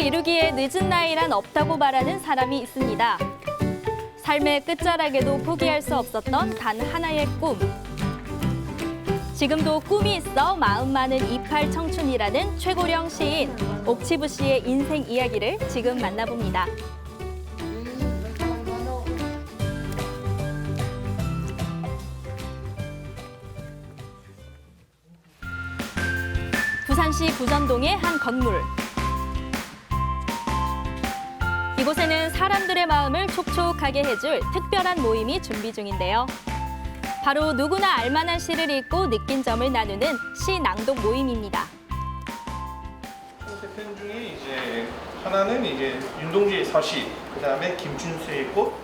꿈을 이루기에 늦은 나이란 없다고 말하는 사람이 있습니다. 삶의 끝자락에도 포기할 수 없었던 단 하나의 꿈. 지금도 꿈이 있어 마음 많은 이팔 청춘이라는 최고령 시인 옥치부 씨의 인생 이야기를 지금 만나봅니다. 부산시 부전동의 한 건물. 이곳에는 사람들의 마음을 촉촉하게 해줄 특별한 모임이 준비 중인데요. 바로 누구나 알만한 시를 읽고 느낀 점을 나누는 시 낭독 모임입니다. 세편 중에 이제 하나는 이제 윤동주의 서시, 그 다음에 김춘수의 꽃,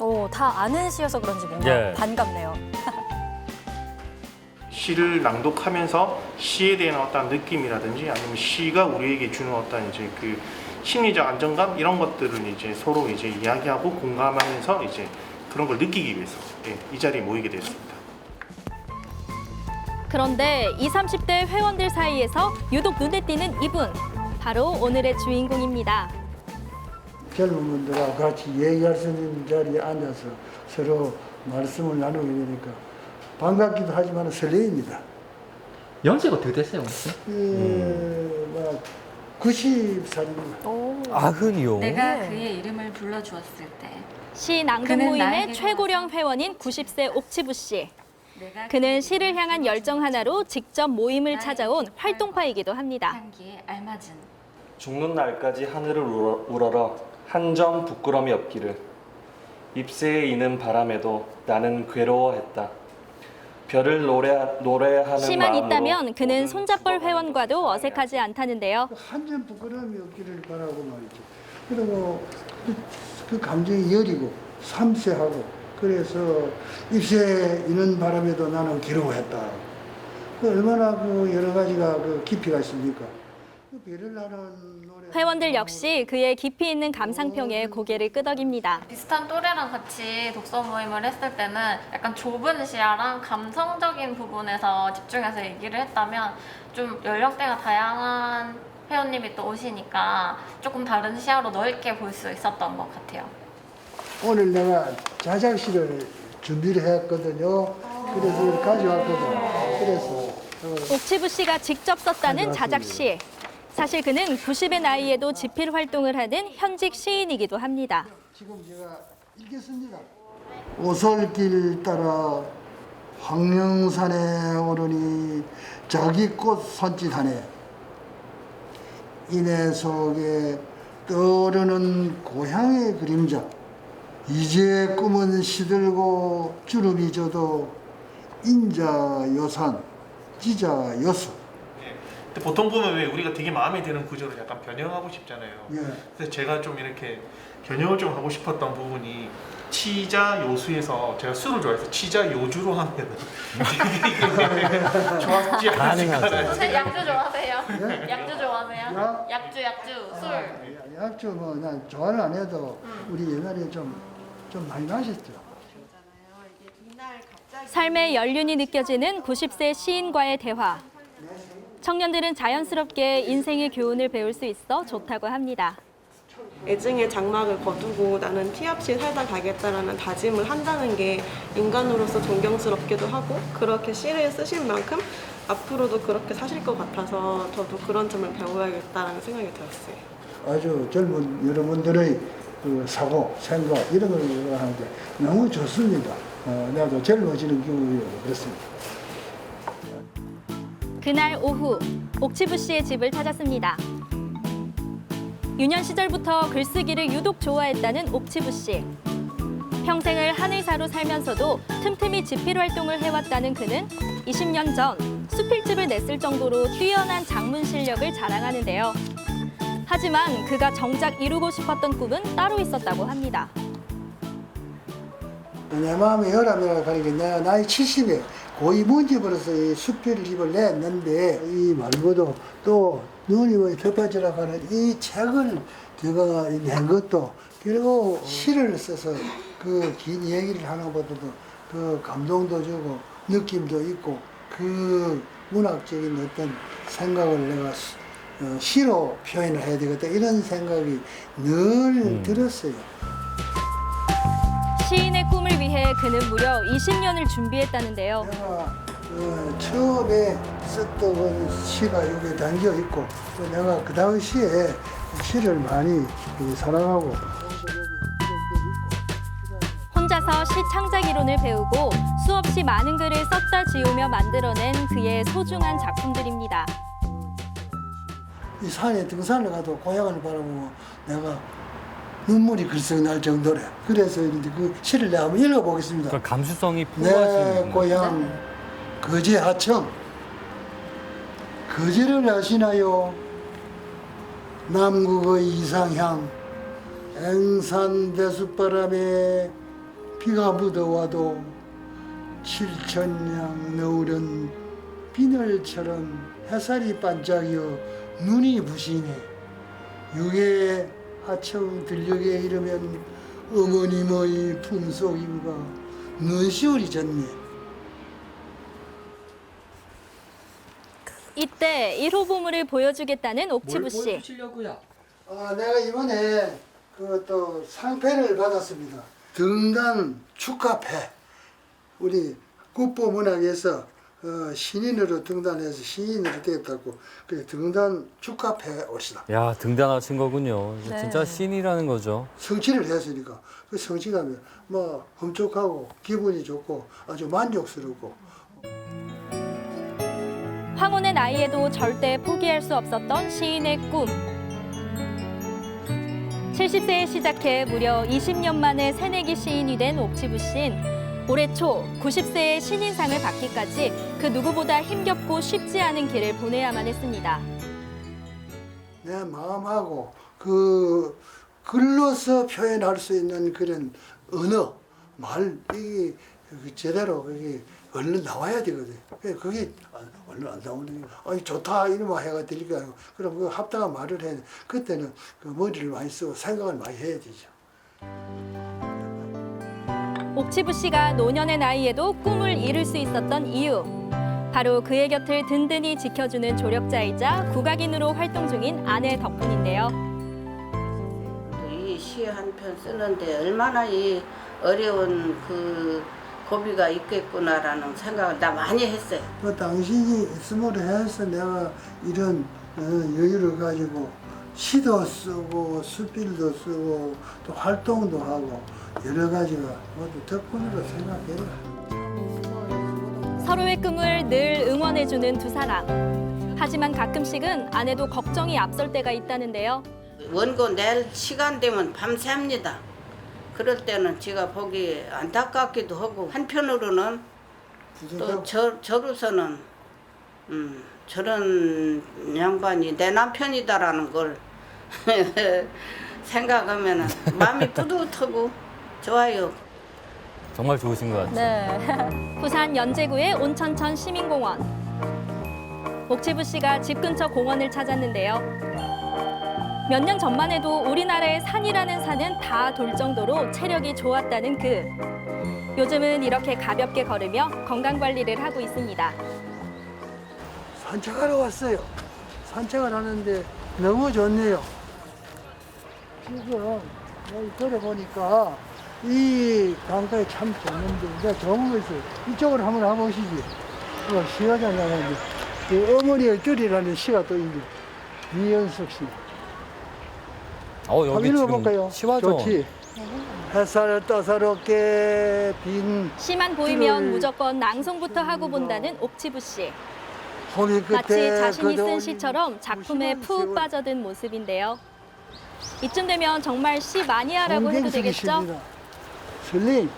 오, 다 아는 시여서 그런지 뭔가 예. 반갑네요. 시를 낭독하면서 시에 대한 어떤 느낌이라든지 아니면 시가 우리에게 주는 어떤 이제 그 심리적 안정감 이런 것들을 이제 서로 이제 이야기하고 공감하면서 이제 그런 걸 느끼기 위해서 예, 이 자리에 모이게 됐습니다. 그런데 20, 30대 회원들 사이에서 유독 눈에 띄는 이분. 바로 오늘의 주인공입니다. 젊은 분들하고 같이 얘기할 수 있는 자리에 앉아서 서로 말씀을 나누게 되니까 반갑기도 하지만 설레입니다. 연세가 어떻게 되세요? 예, 막 90살입니다. 오. 아흔이요? 내가 네. 그의 이름을 불러주었을 때 시 낭독 그는 모임의 최고령 회원인 90세 옥치부 씨. 내가 그는 시를 향한 열정 하나로 직접 모임을 찾아온 활동파이기도 합니다. 향기에 알맞은 죽는 날까지 하늘을 우러- 우러러 한 점 부끄럼이 없기를 잎새에 이는 바람에도 나는 괴로워했다. 별을 노래 노래하는 시만 마음으로 있다면 그는 손잡벌 회원과도 어색하지 않다는데요. 한점 부끄러움이 없기를 바라고 말이죠. 그리고 그, 그 감정이 여리고 섬세하고 그래서 잎새 이는 바람에도 나는 괴로워했다. 그 얼마나 그 여러 가지가 그 깊이가 있습니까? 그 배를 나는. 회원들 역시 그의 깊이 있는 감상평에 고개를 끄덕입니다. 비슷한 또래랑 같이 독서 모임을 했을 때는 약간 좁은 시야랑 감성적인 부분에서 집중해서 얘기를 했다면 좀 연령대가 다양한 회원님이 또 오시니까 조금 다른 시야로 넓게 볼 수 있었던 것 같아요. 오늘 내가 자작시를 준비를 했거든요. 그래서 이걸 가져왔거든. 그래서 어, 옥치부 씨가 직접 썼다는 자작시. 사실 그는 90의 나이에도 집필 활동을 하는 현직 시인이기도 합니다. 지금 제가 읽겠습니다. 오솔길 따라 황령산에 오르니 자기꽃 손짓하네. 인해 속에 떠오르는 고향의 그림자. 이제 꿈은 시들고 주름이 져도 인자 요산, 지자 요수. 예. 근데 보통 보면 왜 우리가 되게 마음에 드는 구조를 약간 변형하고 싶잖아요. 예. 그래서 제가 좀 이렇게 변형을 좀 하고 싶었던 부분이 치자 요수에서 제가 술을 좋아해서 치자 요주로 하면 되게 좋았지 않을까. 선생님 약주 좋아하세요? 약주 좋아하세요? 야? 약주, 약주, 술. 아, 약주 뭐난 좋아는 안 해도 우리 옛날에 좀, 좀 많이 마셨죠. 삶의 연륜이 느껴지는 90세 시인과의 대화. 청년들은 자연스럽게 인생의 교훈을 배울 수 있어 좋다고 합니다. 애증의 장막을 거두고 나는 티 없이 살다 가겠다라는 다짐을 한다는 게 인간으로서 존경스럽기도 하고 그렇게 시를 쓰신 만큼 앞으로도 그렇게 사실 것 같아서 저도 그런 점을 배워야겠다라는 생각이 들었어요. 아주 젊은 여러분들의 그 사고, 생각 이런 걸 하는데 너무 좋습니다. 어, 나도 젊어지는 기분이 그렇습니다. 그날 오후 옥치부 씨의 집을 찾았습니다. 유년 시절부터 글쓰기를 유독 좋아했다는 옥치부 씨. 평생을 한의사로 살면서도 틈틈이 집필 활동을 해왔다는 그는 20년 전 수필집을 냈을 정도로 뛰어난 장문 실력을 자랑하는데요. 하지만 그가 정작 이루고 싶었던 꿈은 따로 있었다고 합니다. 내 마음에 혈압이 가는 게 내가 나이 70에 고이 문집으로서 이 수필집을 냈는데 이 말고도 또 누님의 덮어지라 하는 이 책을 제가 낸 것도 그리고 시를 써서 그 긴 얘기를 하는 것보다도 그 감동도 주고 느낌도 있고 그 문학적인 어떤 생각을 내가 수- 어, 시로 표현을 해야 되겠다 이런 생각이 늘 들었어요. 그는 무려 20년을 준비했다는데요. 내가 어, 처음에 썼던 시가 여기 담겨 있고 또 내가 그 당시에 시를 많이 사랑하고 혼자서 시 창작 이론을 배우고 수없이 많은 글을 썼다 지우며 만들어낸 그의 소중한 작품들입니다. 이 산에 등산을 가도 고향을 바라보고 내가 눈물이 글썽 날 정도래. 그래서 이제 그 시를 내가 한번 읽어보겠습니다. 그 감수성이 내 풍부하신 고향 거제 하청 거제를 아시나요? 남국의 이상향 앵산 대숫바람에 비가 묻어와도 칠천냥 너울은 비늘처럼 햇살이 반짝여 눈이 부시네 육의 하청 들녘에 이르면 어머님의 품속 이유가 눈시울이 졌네 이때 1호 보물을 보여주겠다는 뭘 옥치부 씨. 보여주시려고요? 아, 내가 이번에 그 또 상패를 받았습니다. 등단 축하패. 우리 국보문학에서 어, 신인으로 등단해서 시인으로 되었다고 그 등단 축하패 옷이다. 야 등단하신 거군요. 네. 진짜 신이라는 거죠. 성취를 했으니까 그 성취감이 뭐 흠족하고 기분이 좋고 아주 만족스럽고 황혼의 나이에도 절대 포기할 수 없었던 시인의 꿈. 70세에 시작해 무려 20년 만에 새내기 시인이 된 옥치부 씨는 올해 초 90세의 신인상을 받기까지 그 누구보다 힘겹고 쉽지 않은 길을 보내야만 했습니다. 내 마음하고 그 글로서 표현할 수 있는 그런 언어, 말 이게 그 제대로 그게 얼른 나와야 되거든. 그게 얼른 안 나오는 게 아니 좋다 이놈아 해가 되니까 그럼 그 합당한 말을 해. 그때는 그 머리를 많이 쓰고 생각을 많이 해야 되죠. 옥치부 씨가 노년의 나이에도 꿈을 이룰 수 있었던 이유. 바로 그의 곁을 든든히 지켜주는 조력자이자 국악인으로 활동 중인 아내 덕분인데요. 이 시 한 편 쓰는데 얼마나 이 어려운 그 고비가 있겠구나라는 생각을 나 많이 했어요. 그 당신이 있음으로 해서 내가 이런 어, 여유를 가지고 시도 쓰고 수필도 쓰고 또 활동도 하고 여러 가지가 모두 덕분으로 생각해요. 서로의 꿈을 늘 응원해주는 두 사람. 하지만 가끔씩은 아내도 걱정이 앞설 때가 있다는데요. 원고 낼 시간 되면 밤새합니다. 그럴 때는 제가 보기 안타깝기도 하고 한편으로는 또 저, 저로서는 음, 저런 양반이 내 남편이다라는 걸 생각하면 마음이 뿌듯하고 좋아요. 정말 좋으신 것 같아요. 네. 부산 연제구의 온천천 시민공원. 옥치부 씨가 집 근처 공원을 찾았는데요. 몇 년 전만 해도 우리나라의 산이라는 산은 다 돌 정도로 체력이 좋았다는 그. 요즘은 이렇게 가볍게 걸으며 건강 관리를 하고 있습니다. 산책하러 왔어요. 산책을 하는데 너무 좋네요. 지금 여기 걸어보니까 이 강가에 참 좋은데 내가 좋은 거 있어요. 이쪽으로 한번 와보시지. 어, 시가 잘 나가는데 그 어머니의 줄이라는 시가 또 있네. 이연석 씨. 어 한번 여기 읽어볼까요? 지금 시화죠. 좋지. 햇살 따사롭게 빈 시만 보이면 음. 무조건 낭송부터 하고 본다는 옥치부 씨. 마치 자신이 쓴 시처럼 작품에 푹. 빠져든 모습인데요. 이쯤 되면 정말 시 마니아라고 해도 되겠죠? 슬림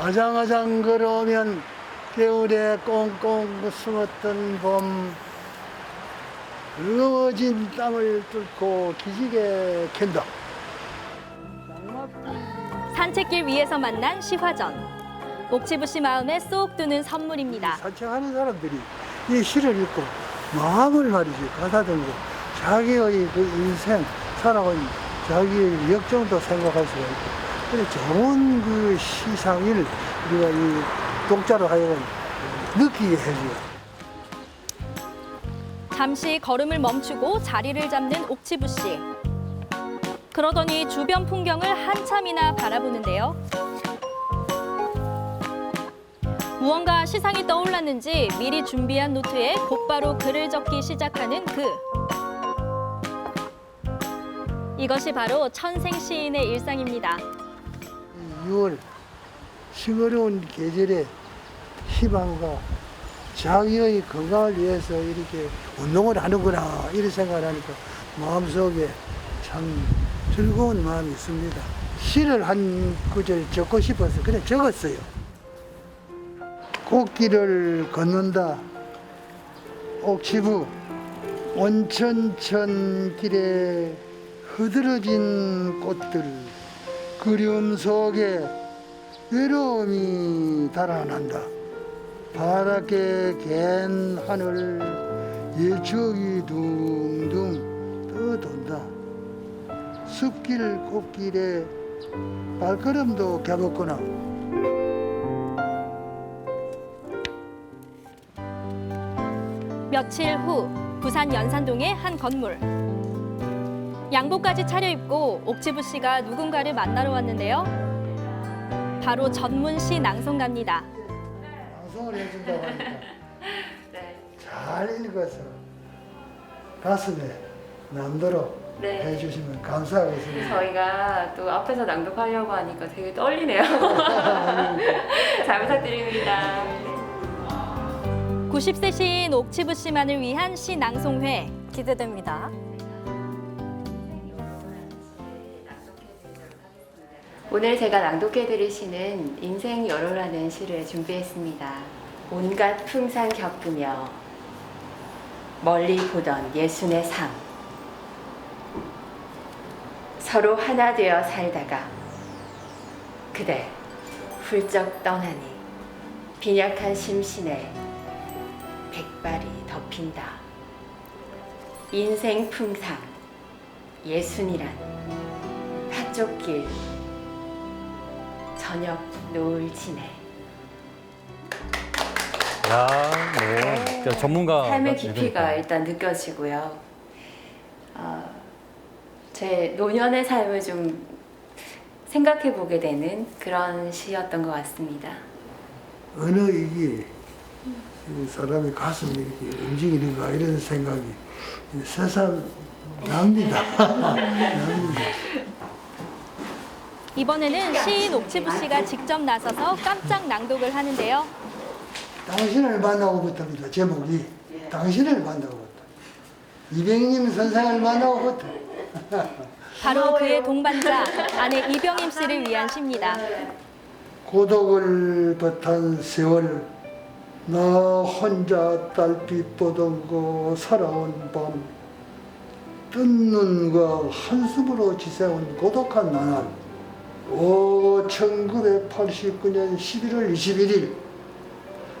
아장아장 걸어오면 겨울에 꽁꽁 숨었던 봄 뜨거워진 땅을 뚫고 기지개 캔다. 산책길 위에서 만난 시화전. 옥치부 씨 마음에 쏙 드는 선물입니다. 산책하는 사람들이 이 시를 읽고 마음을 말이지 가다듬고 자기의 그 인생 살아온 자기의 역정도 생각할 수가 있고 그래 좋은 그 시상을 우리가 이 독자로 하여금 느끼게 해줘요. 잠시 걸음을 멈추고 자리를 잡는 옥치부 씨. 그러더니 주변 풍경을 한참이나 바라보는데요. 무언가 시상이 떠올랐는지 미리 준비한 노트에 곧바로 글을 적기 시작하는 그. 이것이 바로 천생 시인의 일상입니다. 6월 싱어려운 계절에 희망과 자기의 건강을 위해서 이렇게 운동을 하는구나 이런 생각을 하니까 마음속에 참 즐거운 마음이 있습니다. 시를 한 구절 적고 싶어서 그냥 적었어요. 꽃길을 걷는다. 옥치부 온천천 길에 흐드러진 꽃들 그리움 속에 외로움이 달아난다. 파랗게 갠 하늘 예추억이 둥둥 떠돈다. 숲길 꽃길에 발걸음도 갸볍구나. 며칠 후 부산 연산동의 한 건물. 양복까지 차려입고 옥지부 씨가 누군가를 만나러 왔는데요. 바로 전문 시 낭송가입니다. 방송을 해준다고 하니까 잘 읽어서 가슴에 남도록 네. 해주시면 감사하겠습니다. 저희가 또 앞에서 낭독하려고 하니까 되게 떨리네요. 잘 부탁드립니다. 90세 시인 옥치부 씨만을 위한 시 낭송회. 기대됩니다. 오늘 제가 낭독해드릴 시는 인생 여로라는 시를 준비했습니다. 온갖 풍상 겪으며 멀리 보던 예순의 삶. 서로 하나 되어 살다가 그대 훌쩍 떠나니 빈약한 심신에 백발이 덮인다. 인생 풍상 예순이란 팥쪽길 저녁 노을 지내 야, 뭐 진짜 전문가. 삶의 깊이가 일단 느껴지고요. 어, 제 노년의 삶을 좀 생각해 보게 되는 그런 시였던 것 같습니다. 어느 이게 이 사람의 가슴이 이렇게 움직이는가 이런 생각이 납니다. 납니다. 이번에는 시인 옥치부 씨가 직접 나서서 깜짝 낭독을 하는데요. 당신을 만나고부터입니다. 제목이 당신을 만나고부터. 이병님 선생을 만나고부터. 바로 그의 동반자 아내 이병임 씨를 위한 시입니다. 고독을 버탄 세월 나 혼자 달빛 보던 살아온 밤 뜬 눈과 한숨으로 지새운 고독한 나날 오 1989년 11월 21일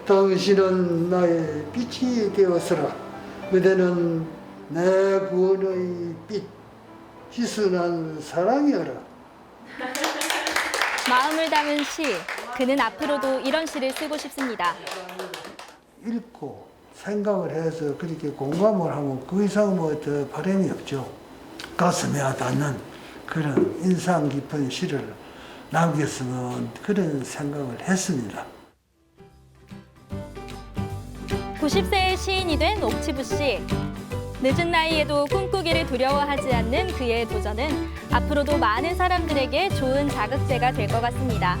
당신은 나의 빛이 되었으라 그대는 내 구원의 빛 희순한 사랑이어라 마음을 담은 시. 그는 앞으로도 이런 시를 쓰고 싶습니다. 읽고 생각을 해서 그렇게 공감을 하면 그 이상 뭐더 바람이 없죠. 가슴에 와닿는 그런 인상 깊은 시를 남겼으면 그런 생각을 했습니다. 90세의 시인이 된 옥치부 씨. 늦은 나이에도 꿈꾸기를 두려워하지 않는 그의 도전은 앞으로도 많은 사람들에게 좋은 자극제가 될 것 같습니다.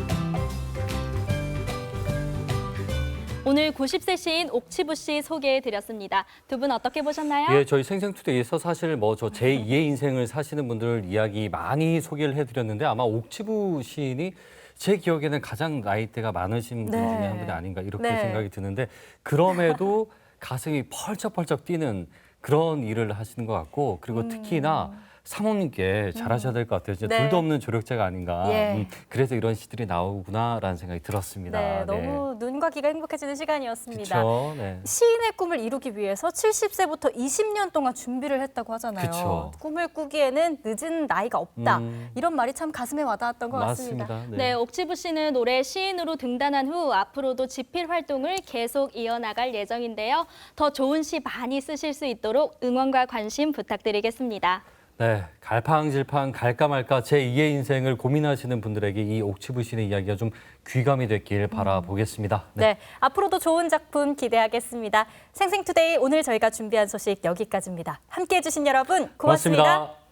오늘 90세 시인 옥치부 씨 소개해 드렸습니다. 두 분 어떻게 보셨나요? 예, 저희 생생투데이에서 사실 뭐 저 제2의 인생을 사시는 분들 이야기 많이 소개를 해드렸는데 아마 옥치부 시인이 제 기억에는 가장 나이대가 많으신 분 네. 중에 한 분이 아닌가 이렇게 네. 생각이 드는데 그럼에도 가슴이 펄쩍펄쩍 뛰는 그런 일을 하시는 것 같고 그리고 특히나 사모님께 잘하셔야 될 것 같아요. 진짜 네. 둘도 없는 조력자가 아닌가. 예. 음, 그래서 이런 시들이 나오구나라는 생각이 들었습니다. 네, 너무 눈과 귀가 행복해지는 시간이었습니다. 네. 시인의 꿈을 이루기 위해서 70세부터 20년 동안 준비를 했다고 하잖아요. 그쵸. 꿈을 꾸기에는 늦은 나이가 없다. 음. 이런 말이 참 가슴에 와닿았던 것 같습니다. 맞습니다. 네, 옥지부 씨는 올해 시인으로 등단한 후 앞으로도 집필 활동을 계속 이어나갈 예정인데요. 더 좋은 시 많이 쓰실 수 있도록 응원과 관심 부탁드리겠습니다. 네, 갈팡질팡 갈까 말까 제 2의 인생을 고민하시는 분들에게 이 옥치부 씨의 이야기가 좀 귀감이 됐길 바라보겠습니다. 네. 앞으로도 좋은 작품 기대하겠습니다. 생생투데이 오늘 저희가 준비한 소식 여기까지입니다. 함께해 주신 여러분 고맙습니다. 고맙습니다.